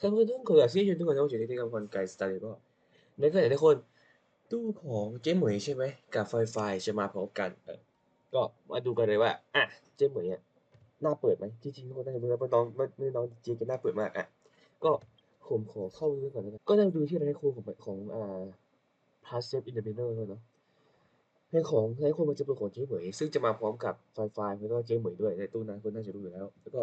ท่านผู้ชมขอเสียชวนทุกคนเข้าสู่ที่กำพลไกด์สตาร์ก็ในขณะที่คนตู้ของเจ๊เหมยใช่ไหมกับไฟไฟจะมาพร้อมกันเออก็มาดูกันเลยว่าอะเจ๊เหมยอะหน้าเปิดไหมจริงๆทุกคนน่าจะรู้แล้วว่าน้องไม่น้องเจ๊กันหน้าเปิดมากอะก็ผมขอเข้าเรื่องก่อนนะก็จะดูที่ไรโคของของอ่า p a s s i v e Independent ด้วยเนาะเพลงของไรโคมันจะเป็นของเจ๊เหมยซึ่งจะมาพร้อมกับไฟไฟแล้วก็เจ๊เหมยด้วยในตู้นั้นคนน่าจะรู้อยู่แล้ว แล้วก็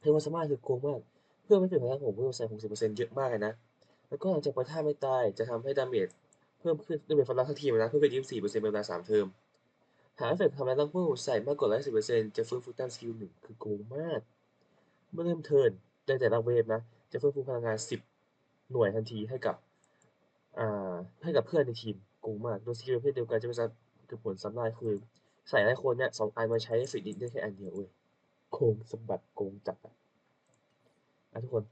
เพลงมันสมารถคือโกงมาก เพื่อไม่ถึงพลังของเวลใส่หกสิบเปอร์เซ็นต์เยอะมากเลยนะ แล้วก็หลังจากปะท่าไม่ตายจะทำให้ดาเมจเพิ่มขึ้นดาเมจฟันรักทั้งทีนะเพิ่มขึ้นยี่สิบสี่เปอร์เซ็นต์เป็นเวลาสามเทอมหาเอฟเฟกต์ทำลายร่างเวลใส่มากกว่าร้อยสิบเปอร์เซ็นต์จะฟื้นฟูตานสกิลหนึ่งคือโกงมาก เมื่อเริ่มเทิร์นในแต่ละเวฟนะ จะฟื้นฟูพลังงานสิบหน่วยทันทีให้กับอ่าให้กับเพื่อนในทีมโกงมากโดยสกิลประเภทเดียวกันจะเป็นคือผลสำได้คือ ใส่หลายคนเนี่ยสองอันมาใช้เอฟเฟกต์ได้แค่อันเดียวเว้ยโกงสมบัติโกงจัดอะ อะทุกคน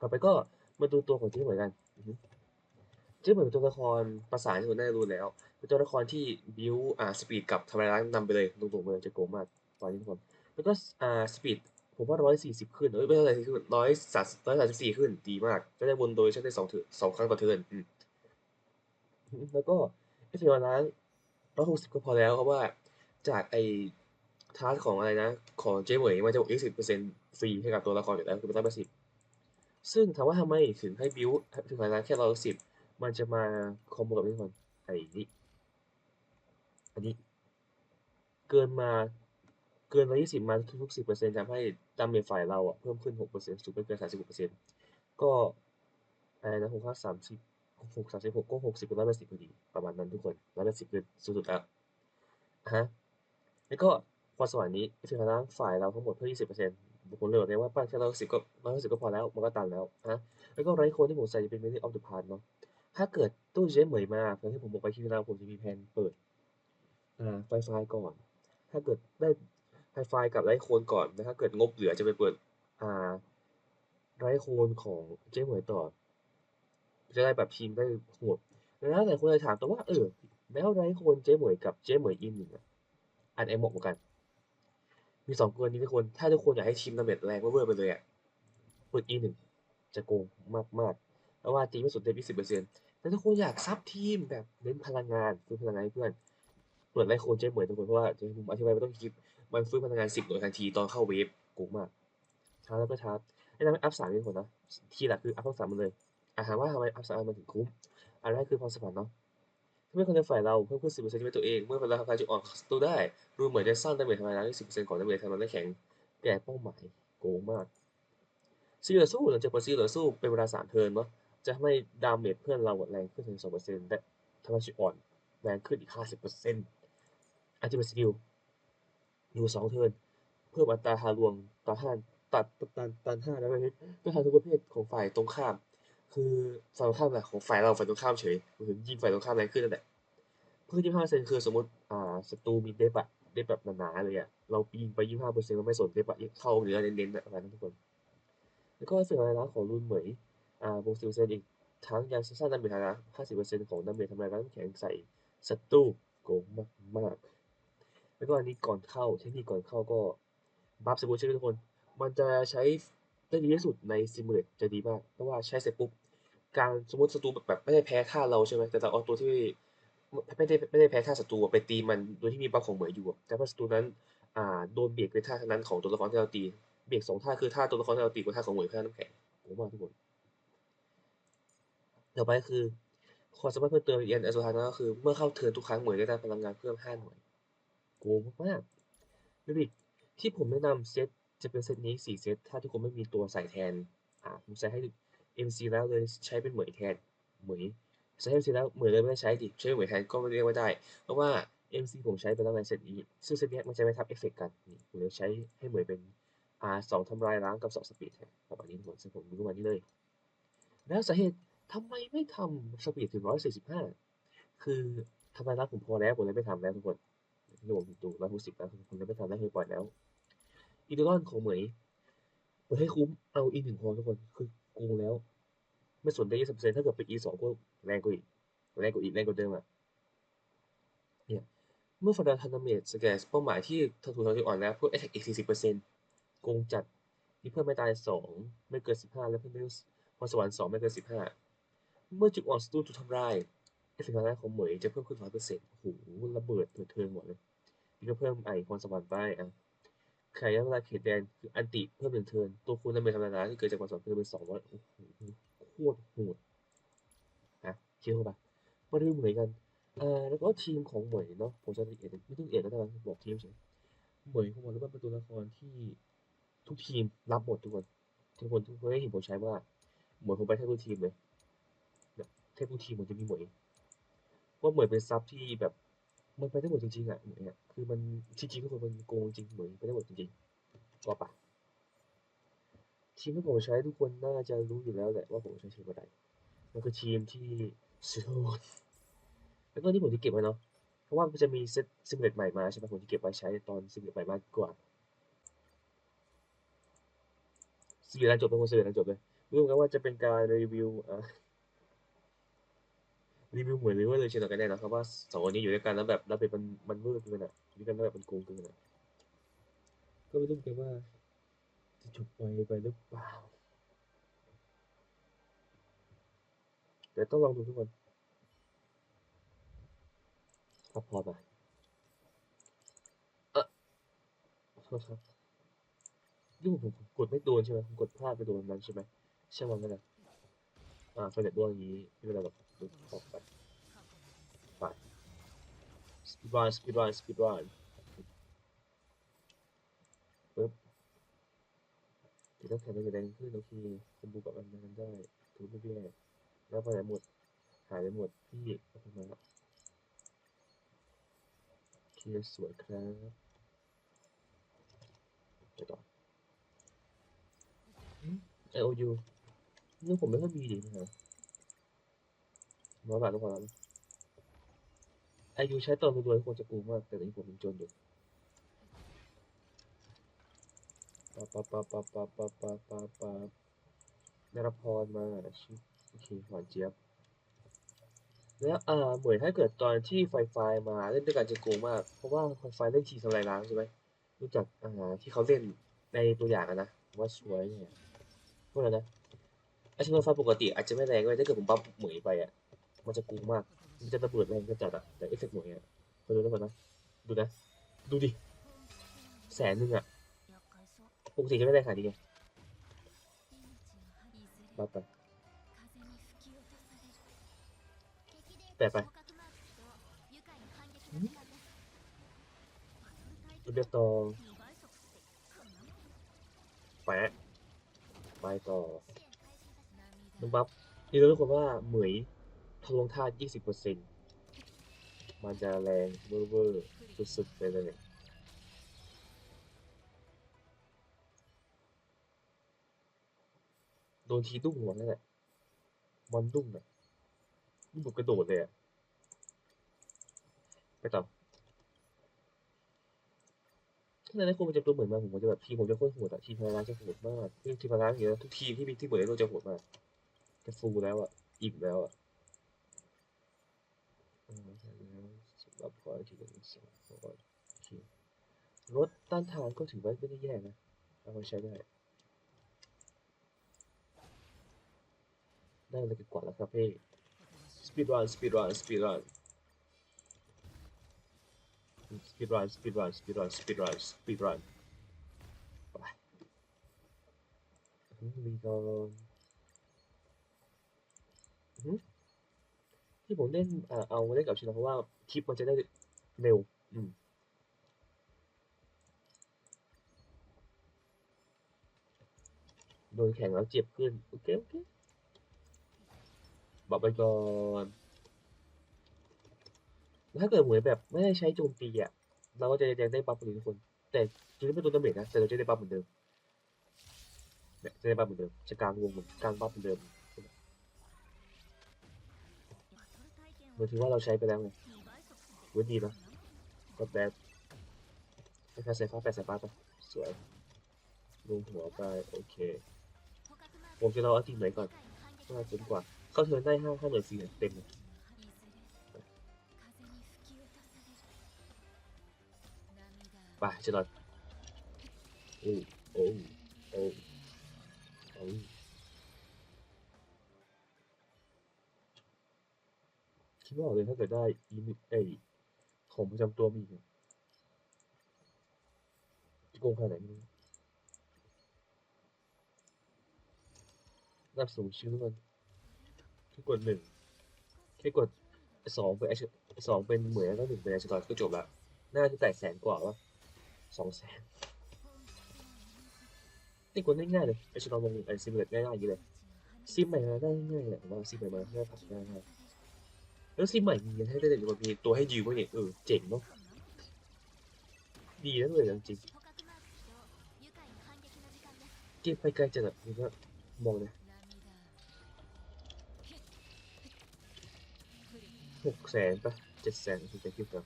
ต่อไปก็มาดูตัวของเจ๊เหมยกันอือฮึเจ๊เหมยเป็นตัวละครประสานที่คนได้รู้แล้ว เป็นตัวละครที่บิวอ่าสปีดกับทำลายล้างนำไปเลยตรงๆเลยจะโกงมากตอนนี้ทุกคนแล้วก็อ่าสปีดผมว่าร้อยสี่สิบขึ้นเอ้ยไม่เท่าไหร่ขึ้นร้อยสามร้อยสามสิบสี่ขึ้นดีมาก จะได้วนโดยใช้ได้สองเถืสองครั้งต่อเทิร์นอืมแล้วก็เอฟเฟกต์ล้างร้อยหกสิบก็พอแล้วเพราะว่าจากไอ ทาร์ของอะไรนะ ของเจ๊เหมยมันจะบวกยี่สิบเปอร์เซ็นต์ฟรีให้กับตัวละครอยู่แล้วคือเป็นร้อยแปดสิบซึ่งถามว่าทำไมถึงให้บิวถึงพลังแค่ร้อยสิบมันจะมาคอมโบกับนี่ก่อนไอ้นี่อันนี้ เกินมาเกินร้อยยี่สิบมาทุกสิบเปอร์เซ็นต์ทำให้ดาเมจฝ่ายเราอะเพิ่มขึ้นหกเปอร์เซ็นต์สูงไปเกินสามสิบหกเปอร์เซ็นต์ก็อะไรนะหกห้าสามสิบหกสามสิบหกก็หกสิบเป็นร้อยแปดสิบพอดีประมาณนั้นทุกคนร้อยแปดสิบคือสุดๆแล้วฮะแล้วก็ พรสวรรค์นี้คือพลังฝ่ายเราทั้งหมดเพิ่มยี่สิบเปอร์เซ็นต์ผมเลยบอกเลยว่าปั้นแค่ร้อยสิบก็ร้อยสิบก็พอแล้ว มันก็ตันแล้วนะแล้วก็ไรโคนที่ผมใส่จะเป็นเมนิออฟเดอะพาร์เนาะถ้าเกิดตู้เจ๊เหมยมาอย่างที่ผมบอกไปที่แล้วผมจะมีแผนเปิดอ่าไฟไฟก่อน ถ้าเกิดได้ไฟไฟกับไรโคนก่อนแล้วถ้าเกิดงบเหลือจะไปเปิดอ่าไรโคนของเจ๊เหมยต่อ จะได้แบบทีมได้โหดแล้วแต่คนจะถามแต่ว่าเออแล้วไรโคนเจ๊เหมยกับเจ๊เหมยอินหนึ่งอะอันไหนเหมาะกว่ากัน มีสองตัวนี้ทุกคน ถ้าทุกคนอยากให้ทีมดาเมจแรงเวอร์ไปเลยอะเปิดอีหนึ่งจะโกงมากมากเพราะว่าตีไม่สุดได้ยี่สิบเปอร์เซ็นต์แต่ถ้าคุณอยากซับทีมแบบเน้นพลังงานฟื้นพลังงานเพื่อนเปิดไลโคนเจ๊เหมยทุกคนเพราะว่าจะผมอธิบายไม่ต้องคิดมันฟื้นพลังงานสิบหน่วยทันทีตอนเข้าเวฟโกงมากชาร์จแล้วก็ชาร์จแนะนำให้อัพสามทุกคนนะทีหลักคืออัพทั้งสามมาเลยอาถามว่าทำไมอัพสามมันถึงคุ้มอันแรกคือความสมพันธ์เนาะ เป็นคนในฝ่ายเราเพิ่มขึ้นสิบเปอร์เซ็นต์ที่เป็นตัวเอง เมื่อเวลาทำการจุดอ่อนศัตรูได้ ดูเหมือนจะสร้างดาเมจทำลายล้างได้สิบเปอร์เซ็นต์ของดาเมจทำลายได้แข็ง แก่เป้าหมาย โกงมากซีเหลือสู้หลังจากเปิดซีเหลือสู้เป็นเวลาสามเทิร์นเนาะจะทำให้ดาเมจเพื่อนเราแรงขึ้นถึงสองเปอร์เซ็นต์และทำให้ชิอ่อนแรงขึ้นอีกห้าสิบเปอร์เซ็นต์อาจจะเป็นสกิลอยู่สองเทิร์นเพิ่มอัตราฮารวงต่อห้าตัดตันตันห้าแล้วไปก็ทำทุกประเภทของฝ่ายตรงข้าม คือฝ่ายตรงข้ามแหละของฝ่ายเราฝ่ายตรงข้ามเฉยถึงยิงฝ่ายตรงข้ามแรงขึ้นนั่นแหละเพิ่มยี่ห้าเปอร์เซ็นคือสมมติอ่าศัตรูมีเดฟอะเดฟแบบหนาๆเลยอะเรายิงไปยี่ห้าเปอร์เซ็นต์เราไม่สนเดฟอะเข้าเนื้อเน้นๆอะไรนั้นทุกคน แล้วก็สิ่งอะไรนะของรุ่นเหมยอ่าบวกสิบเซนอีกทั้งยังสร้างดาเมจนะห้าสิบเปอร์เซ็นต์ของดาเมจทำลายล้างแข็งใส่ศัตรูโกงมากมากๆแล้วก็อันนี้ก่อนเข้าเทคนิคก่อนเข้าก็บัฟสมูทใช่ไหมทุกคน มันจะใช้ได้ดีที่สุดในซิมูเลตจะดีมาก เพราะว่าใช้เสร็จปุ๊บ การสมมติศัตรูแบบแบบไม่ได้แพ้ท่าเราใช่ไหมแต่เราเอาตัวที่ไม่ได้ไม่ได้แพ้ท่าศัตรูไปตีมันโดยที่มีบัฟของเหมยอยู่แต่ว่าศัตรูนั้นอ่าโดนเบียดด้วยท่าท่านั้นของตัวละครที่เราตี เบรกสองท่าคือท่าตัวละครที่เราตีกับท่าของเหมยท่าน้ำแข็งโอ้มากทุกคนต่อไปคือความสามารถเพิ่มเติมอีกอันอสุดท้ายนะก็คือเมื่อเข้าเทิร์นทุกครั้งเหมยได้ได้พลังงานเพิ่มห้าหน่วยโกงมากๆแล้วอีกที่ผมแนะนำเซตจะเป็นเซตนี้สี่เซตถ้าทุกคนไม่มีตัวใส่แทนอ่าผมใส่ให้ MC แล้วเลยใช้เป็นเหมยแทนเหมยใช้ MC แล้วเหมยเลยไม่ได้ใช้ดิใช้เหมยแทนก็ไม่เรียกว่าได้ เพราะว่า MC ผมใช้ไปแล้วในเซตนี้ ซึ่งเซตนี้มันจะไม่ทับเอฟเฟกต์กันนี่ผมเลยใช้ให้เหมยเป็นอ่าสองทำลายล้างกับสองสปีดแทนประมาณนี้ทุกคนซึ่งผมรู้ประมาณนี้เลย แล้วสาเหตุทำไมไม่ทำสปีดถึงร้อยสี่สิบห้าคือทำลายล้างผมพอแล้วผมเลยไม่ทำแล้วทุกคนที่ผมดูร้อยหกสิบแล้วผมเลยไม่ทำแล้วคือปล่อยแล้วอีดอลของเหมยเปิดให้คุ้มเอาอีหนึ่งพอทุกคนคือ โกงแล้ว ไม่สนได้ยี่สิบเปอร์เซ็นต์ถ้าเกิดเป็นอีสองก็แรงกว่าอีกแรงกว่าอีกแรงกว่าเดิมอะเนี่ยเมื่อฟันดาทันเมจสแกนเป้าหมายที่ถูกทำลายอ่อนแล้วเพื่อ attack อีกสี่สิบเปอร์เซ็นต์โกงจัดมีเพิ่มไม่ตายสองไม่เกินสิบห้าและเพิ่มด้วยพรสวรรค์สองไม่เกินสิบห้าเมื่อจุดอ่อนศัตรูถูกทำลายเอฟเฟกต์ทำลายของเหมยจะเพิ่มขึ้นร้อยเปอร์เซ็นต์โอ้โหระเบิดเถิดเทิงหมดเลยนี่ก็เพิ่มไอพรสวรรค์ไปอะ ใครยังเวลาเขตแดนคืออันติเพิ่มหนึ่งเทิร์นตัวคูณดาเมจธรรมดาที่เกิดจากพรสวรรค์เพิ่มเป็นสองร้อยโอ้โหโคตรโหดฮะเชื่อป่ะมาดูเหมือนกันอ่าแล้วก็ทีมของเหมยเนาะผมจะละเอียดไม่ต้องละเอียดก็ได้นบอกทีมเฉยเหมยของผมรู้ว่าเป็นตัวละครที่ทุกทีมรับหมดทุกคนทุกคนทุกคนได้เห็นผมใช้ว่าเหมยผมไปแทบทุกทีมเลยแบบแทบทุกทีมผมจะมีเหมยว่าเหมยเป็นซับที่แบบ มันไปได้หมดจริงๆอะเหมยอะคือมันจริงๆทุกคนมันโกงจริงเหมยไปได้หมดจริงๆก็ปะทีมที่ผมใช้ทุกคนน่าจะรู้อยู่แล้วแหละว่าผมใช้ทีมอะไรมันคือทีมที่สุดแล้วก็ที่ผมจะเก็บไว้เนาะเพราะว่ามันจะมีเซตซิมเลตใหม่มาใช่ไหมผมจะเก็บไว้ใช้ตอนซิมเลตใหม่มากกว่าซิมเลตนั้นจบเป็นคนซิมเลตนั้นจบเลยรู้กันว่าจะเป็นการรีวิวอะ รีวิวเหมือนรือว่าเลยเชนกันแน่นะครับว่าสองคนนี้อยู่ด้วยกันแล้วแบบแล้วเป็นมันมันเวอร์เกินอะอยู่ด้วยกันแล้วแบบมันโกงเกินอะก็ไม่รู้เหมือนกันว่า จะจบไปไปหรือเปล่าแต่ต้องลองดูทุกคนถ้าพอมาโทษครับนี่ผมกดไม่โดนใช่ไหมผมกดพลาดไปโดนนั้นใช่ไหมใช่ไหมนั่นแหละอ่าไฟเน็ตดวงอย่างนี้ไม่เป็นไรหรอก ไปไปสปีดรันสปีดรันสปีดรันปึ๊บติดตั้งแขนเป็นสีแดงขึ้นโอเคคอมบูกับมันนั้นได้ถือไม่แย่แล้วไปไหนหมด หายไปหมด พี่เอาไมาแล้วโอเคสวยครับไปต่อ IOU นี่ผมไม่ค่อยมีดินะฮะ ร้อยบาททุกคนแล้วไอยูใช้ตอนรวยควรจะกูมากแต่ตอนนี้ผมเป็นจนอยู่ปะปะปะปะปะปะปะปะปะนรพรมาชิโอเคหวานเจี๊ยบแล้วอ่าเหมือนถ้าเกิดตอนที่ไฟไฟมาเล่นด้วยกันจะโกงมาก เพราะว่าไฟไฟเล่นทีทำลายล้างใช่ไหมรู้จักอ่าที่เขาเล่นในตัวอย่างอะนะว่าสวยเนี่ยพวกนั้นนะไอชิโนไฟปกติอาจจะไม่แรงเลยถ้าเกิดผมบัฟเหมยไปอะ มันจะโกงมาก มันจะระเบิดแรงก็จัดอะแต่เอฟเฟกต์เหมยอะไปดูแล้วก่อนนะ ดูนะ ดูดิ แสนหนึ่งอะปกติจะไม่ได้ขนาดนี้ไงบัฟไปแปะไปรูเบียตองแปะไปต่อน้องบัฟนี่รู้ทุกคนว่าเหมย ทะลงท่า 20%มันจะแรงเวอร์เวอร์สุดๆไปเลยโดนทีดุ้งหัวนั่นแหละมันดุ้งอะนี่ผมกระโดดเลยอะไปต่อถ้าในนั้นคนมันจะตัวเหมือนมาผมจะแบบทีผมจะโคตรโหดอะทีมพลังจะโหดมากทีมทีมพลังอย่างเงี้ยทุกทีมที่มีที่เหมือนเราจะโหดมากจะฟูลแล้วอะอิ่มแล้วอะอ่าใช่แล้ว กับพอยที่เป็นสองพอโอเครถต้านทานก็ถือว่าไม่ได้แย่นะ เอาไปใช้ได้ ได้เลยกว่าแล้วครับพี่ speed run speed run speed run speed run speed run speed run speed run speed run ไปมีก่อนอื้อหือที่ผมเล่นเอาเล่นกับชินเพราะว่า คลิปมันจะได้เร็ว อืมโดนแข่งแล้วเจ็บขึ้น โอเค โอเค บอกไปก่อน ถ้าเกิดเหมือนแบบไม่ได้ใช้โจมตีอะ เราก็จะยังได้บัฟเหมือนทุกคน แต่จริงๆเป็นตัวดาเมจนะ แต่เราจะได้บัฟเหมือนเดิมเนี่ยจะได้บัฟเหมือนเดิม จะกลางวงเหมือนกลางบัฟเหมือนเดิมเหมือนถือว่าเราใช้ไปแล้วไงเว้ยดีนะก็แบบให้ค่าสายฟ้าแปดสายฟ้าไปสวยลงหัวไปโอเคผมจะรออาทีมไหนก่อนห้าจนกว่า เข้าเทินได้ห้าห้าหน่วยสี่เต็มเลยไปจะรอโอ้โอ้โอ้เอาคิดไม่ออกเลยถ้าเกิดได้อีมิไอ ของประจำตัวมีอีกอะจะโกงขนาดไหนไม่รู้นับสูงชื่อมันแค่กดหนึ่งแค่กดสองเป็นไอสองเป็นเหมือนแล้วหนึ่งเป็นไอชตอยก็จบละน่าจะแตกแสนกว่าวะสองแสนนี่กดง่ายๆเลยไอชตอยลงไอซิมเลตง่ายๆอย่างนี้เลยซิมใหม่มาได้ง่ายๆแหละผมว่าซิมใหม่มาได้ผัดง่ายๆ แล้วซิมใหม่มีให้ได้เลยมันมีตัวให้ยืมไว้เนี่ยเออเจ๋งเนาะดีนะเลยจริงเก็บไปไกลจัดอะนี่ก็มองเลยหกแสนปะเจ็ดแสนถึงจะคิดกัน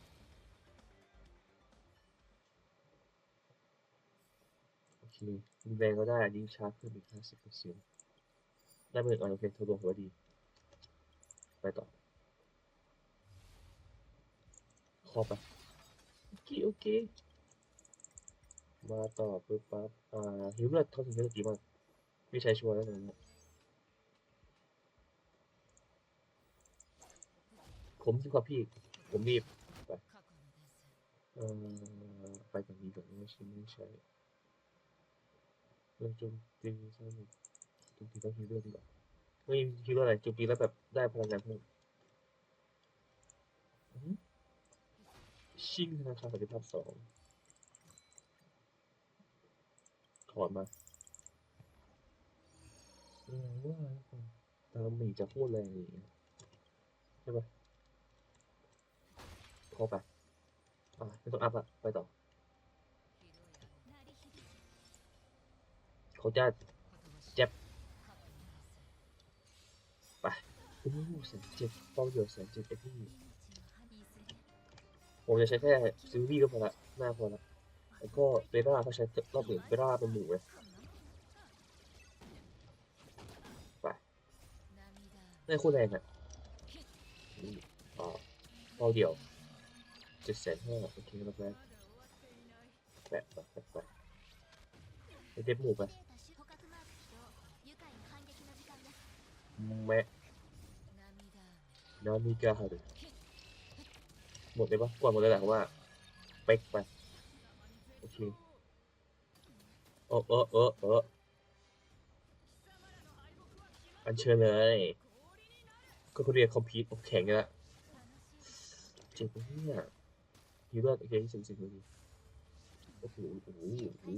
โอเคมีแรงก็ได้อันนี้ชาร์จเพิ่มอีกห้าสิบเปอร์เซ็นต์ได้มาหนึ่อันโอเคทดลองหัวดี ไปต่อ ขอไปโอเคโอเค มาต่อปึ๊บปั๊บอ่าหิวเลือดเขาถึงจะกี่มากไม่ใช้ชัวร์แล้วนะผมดีกว่าพี่ผมรีบไปเอ่อไปแบบนี้ก่อนไม่ใช่ไม่ใช่เรื่องโจมตีใช่ไหมโจมตีต้องหิวเลือดดีกว่าไม่หิวเลือดอะไรโจมตีแล้วแบบได้พลังงานเพิ่มอื้อหือ ชิงธนาคารสันติภาพสองถอดมาเออว่าตามหมีจะพูดแรงอย่างเงี้ยใช่ปะพอไปอะไม่ต้องอัพละไปต่อเขาจะเจ็บไปโอ้แสนเจ็ดเป้าเดียวแสนเจ็ดเอ็กซ์ ผมจะใช้แค่ซิลวี่ก็พอละหน้าพอละแล้วก็เบร่าเขาใช้รอบหนึ่งเบร่าเป็นหมูเลยได้คู่แรงอะอืมอ่าเป้าเดียวเจ็ดแสนห้าโอเคแล้วแป๊บแปะแปะแปะแปะไปเด็บหมูไปแมะนามิกาฮารุ หมดเลยปะกว่าหมดเลยแหละเพราะว่าเป๊กไปโอเคเออเออเออเอออันเชิญเลย ก็เขาเรียกคอมพิวต์แข็งกันละเจ็บปะเนี่ยฮีโร่โอเคสิบสิบนาทีโอ้โหโอ้โหโอ้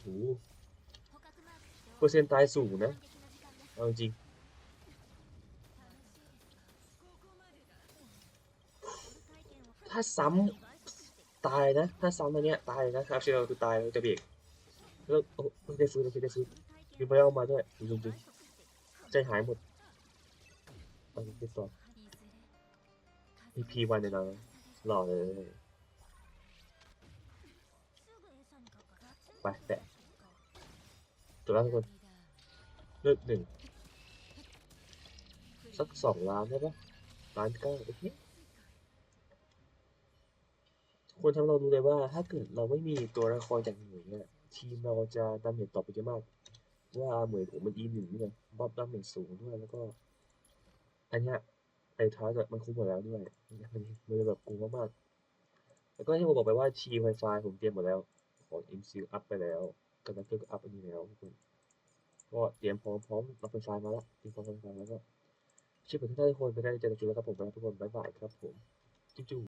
โหเปอร์เซ็นต์ตายสูงนะ เอาจริง ถ้าซ้ำตายนะ ถ้าซ้ำอันเนี้ยตายนะครับเชียร์คือตายเราจะเบรกแล้วโอ้ไม่ได้ฟื้นไม่ได้ฟื้นมีไปเอามาด้วยจริงๆใจหายหมดไปไปต่อ EP วันเนี่ยนะหล่อเลยไปแปะตัวละทุกคนเลือกหนึ่งสักสองล้านได้ปะล้านเก้าโอเค ควรทำเรารู้เลยว่า ถ้าเกิดเราไม่มีตัวละครจากหน่วยเนี่ยทีมเราจะดาเมจต่อไปเยอะมากว่าเหมือนผมมัน E หนึ่งเนี่ยบัฟดาเมจสูงด้วยแล้วก็ อันเนี้ยไอ้ท้ายมันคุ้มหมดแล้วด้วยมันมันแบบกูมากๆแล้วก็ที่ผมบอกไปว่าชีไวไฟผมเตรียมหมดแล้วของ MC อัพไปแล้วกันนักเตอร์ก็อัพอันนี้แล้วทุกคนก็เตรียมพร้อมพร้อมรับไฟไฟมาแล้วเตรียมพร้อมไฟไฟแล้วก็ช่วยเพื่อนทุกคนไปได้เจอกันจุดแล้วครับผมไปแล้วทุกคนบ๊ายบายครับผม จุ๊บ